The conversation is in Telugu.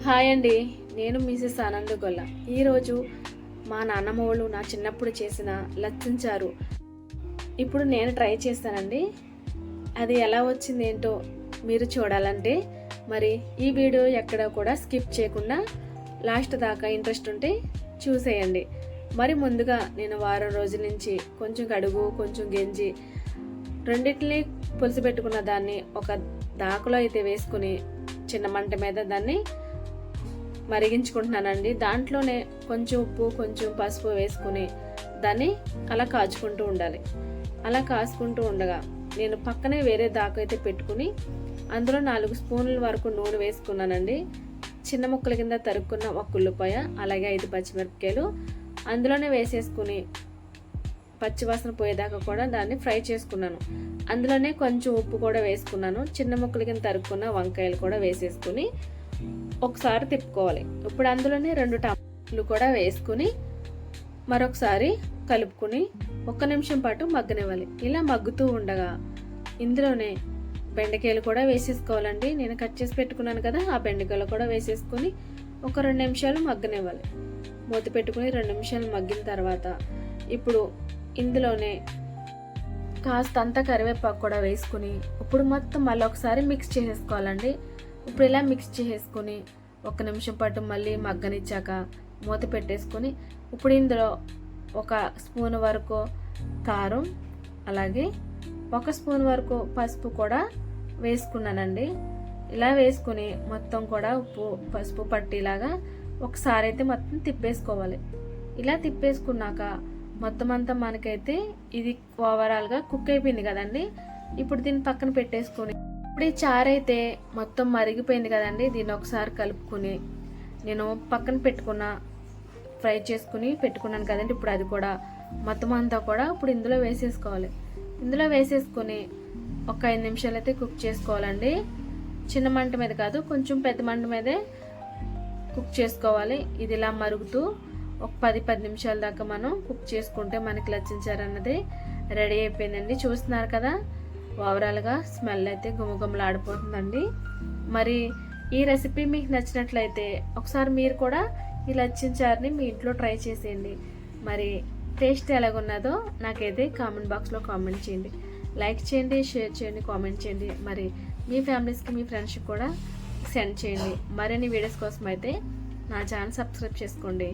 హాయ్ అండి నేను మిసెస్ ఆనందగొల్ల ఈరోజు మా నాన్నమ్మ వాళ్ళు నా చిన్నప్పుడు చేసిన లచ్చించారు. ఇప్పుడు నేను ట్రై చేస్తానండి. అది ఎలా వచ్చింది ఏంటో మీరు చూడాలంటే మరి ఈ వీడియో ఎక్కడ కూడా స్కిప్ చేయకుండా లాస్ట్ దాకా ఇంట్రెస్ట్ ఉంటే చూసేయండి. మరి ముందుగా నేను వారం రోజుల నుంచి కొంచెం గడుగు కొంచెం గెంజి రెండింటిని పులుసు పెట్టుకున్న దాన్ని ఒక దాకలో అయితే వేసుకుని చిన్న మంట మీద దాన్ని మరిగించుకుంటున్నానండి. దాంట్లోనే కొంచెం ఉప్పు కొంచెం పసుపు వేసుకుని దాన్ని అలా కాచుకుంటూ ఉండాలి. అలా కాచుకుంటూ ఉండగా నేను పక్కనే వేరే దాకా అయితే పెట్టుకుని అందులో నాలుగు స్పూన్ల వరకు నూనె వేసుకున్నానండి. చిన్న ముక్కల కింద తరుక్కున్న ఒక ఉల్లిపాయ అలాగే ఐదు పచ్చిమిరపకాయలు అందులోనే వేసేసుకుని పచ్చివాసన పోయేదాకా కూడా దాన్ని ఫ్రై చేసుకున్నాను. అందులోనే కొంచెం ఉప్పు కూడా వేసుకున్నాను. చిన్న ముక్కల కింద తరుక్కున్న వంకాయలు కూడా వేసేసుకుని ఒకసారి తిప్పుకోవాలి. ఇప్పుడు అందులోనే రెండు టమాటాలు కూడా వేసుకుని మరొకసారి కలుపుకుని ఒక్క నిమిషం పాటు మగ్గనివ్వాలి. ఇలా మగ్గుతూ ఉండగా ఇందులోనే బెండకాయలు కూడా వేసేసుకోవాలండి. నేను కట్ చేసి పెట్టుకున్నాను కదా ఆ బెండకాయలు కూడా వేసేసుకొని ఒక రెండు నిమిషాలు మగ్గనివ్వాలి. మూత పెట్టుకుని రెండు నిమిషాలు మగ్గిన తర్వాత ఇప్పుడు ఇందులోనే కాస్తంత కరివేపాకు కూడా వేసుకుని ఇప్పుడు మొత్తం మళ్ళీ ఒకసారి మిక్స్ చేసేసుకోవాలండి. ఇప్పుడు ఇలా మిక్స్ చేసేసుకొని ఒక నిమిషం పాటు మళ్ళీ మగ్గనిచ్చాక మూత పెట్టేసుకొని ఇప్పుడు ఇందులో ఒక స్పూన్ వరకు కారం అలాగే ఒక స్పూన్ వరకు పసుపు కూడా వేసుకున్నానండి. ఇలా వేసుకుని మొత్తం కూడా ఉప్పు పసుపు పట్టేలాగా ఒకసారి అయితే మొత్తం తిప్పేసుకోవాలి. ఇలా తిప్పేసుకున్నాక మొత్తం అంతా మనకైతే ఇది ఓవరాల్గా కుక్ అయిపోయింది కదండి. ఇప్పుడు దీన్ని పక్కన పెట్టేసుకొని ఇప్పుడు ఈ చారు అయితే మొత్తం మరిగిపోయింది కదండి. దీన్ని ఒకసారి కలుపుకుని నేను పక్కన పెట్టుకున్న ఫ్రై చేసుకుని పెట్టుకున్నాను కదండి. ఇప్పుడు అది కూడా మొత్తం అంతా కూడా ఇప్పుడు ఇందులో వేసేసుకోవాలి. ఇందులో వేసేసుకొని ఒక ఐదు నిమిషాలు అయితే కుక్ చేసుకోవాలండి. చిన్న మంట మీద కాదు కొంచెం పెద్ద మంట మీదే కుక్ చేసుకోవాలి. ఇది ఇలా మరుగుతూ ఒక పది పది నిమిషాల దాకా మనం కుక్ చేసుకుంటే మనకి లచ్చించారన్నది రెడీ అయిపోయిందండి. చూస్తున్నారు కదా? ఓవరాల్గా స్మెల్ అయితే గుమగుమలాడిపోతుందండి. మరి ఈ రెసిపీ మీకు నచ్చినట్లయితే ఒకసారి మీరు కూడా ఈ లచ్చించారుని మీ ఇంట్లో ట్రై చేసేయండి. మరి టేస్ట్ ఎలాగున్నదో నాకైతే కామెంట్ బాక్స్లో కామెంట్ చేయండి. లైక్ చేయండి షేర్ చేయండి కామెంట్ చేయండి. మరి మీ ఫ్యామిలీస్కి మీ ఫ్రెండ్స్కి కూడా సెండ్ చేయండి. మరిన్ని వీడియోస్ కోసం అయితే నా ఛానల్ సబ్స్క్రైబ్ చేసుకోండి.